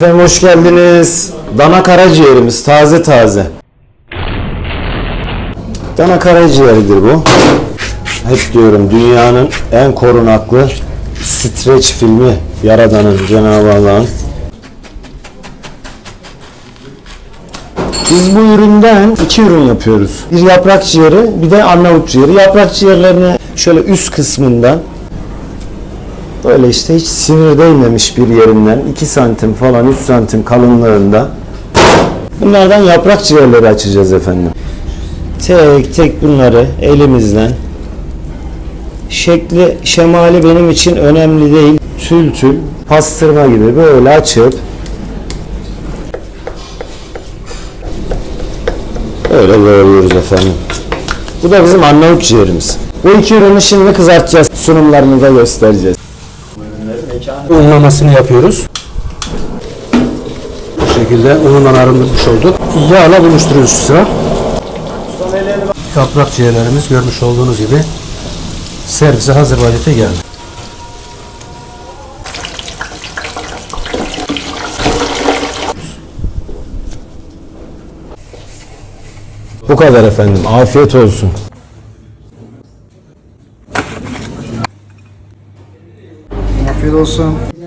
Efendim hoş geldiniz. Dana karaciğerimiz taze taze. Dana karaciğeridir bu. Hep diyorum dünyanın en korunaklı streç filmi Yaradan'ın Cenab-ı Allah'ın. Biz bu üründen iki ürün yapıyoruz. Bir yaprak ciğeri, bir de Arnavut ciğeri. Yaprak ciğerlerini şöyle üst kısmından Böyle işte hiç sinir değmemiş bir yerinden 2 santim falan 3 santim kalınlığında bunlardan yaprak ciğerleri açacağız efendim. Tek tek bunları elimizden şekli şemali benim için önemli değil. Tül tül pastırma gibi böyle açıp Öyle doğruyoruz efendim. Bu da bizim Arnavut ciğerimiz. Bu iki ürünü şimdi kızartacağız. Sunumlarını da göstereceğiz. Unlamasını yapıyoruz. Bu şekilde unundan arındırmış olduk. Yağla buluşturuyoruz sıra. Yaprak ciğerlerimiz görmüş olduğunuz gibi servise hazır vaziyete geldi. Bu kadar efendim. Afiyet olsun. Afiyet olsun.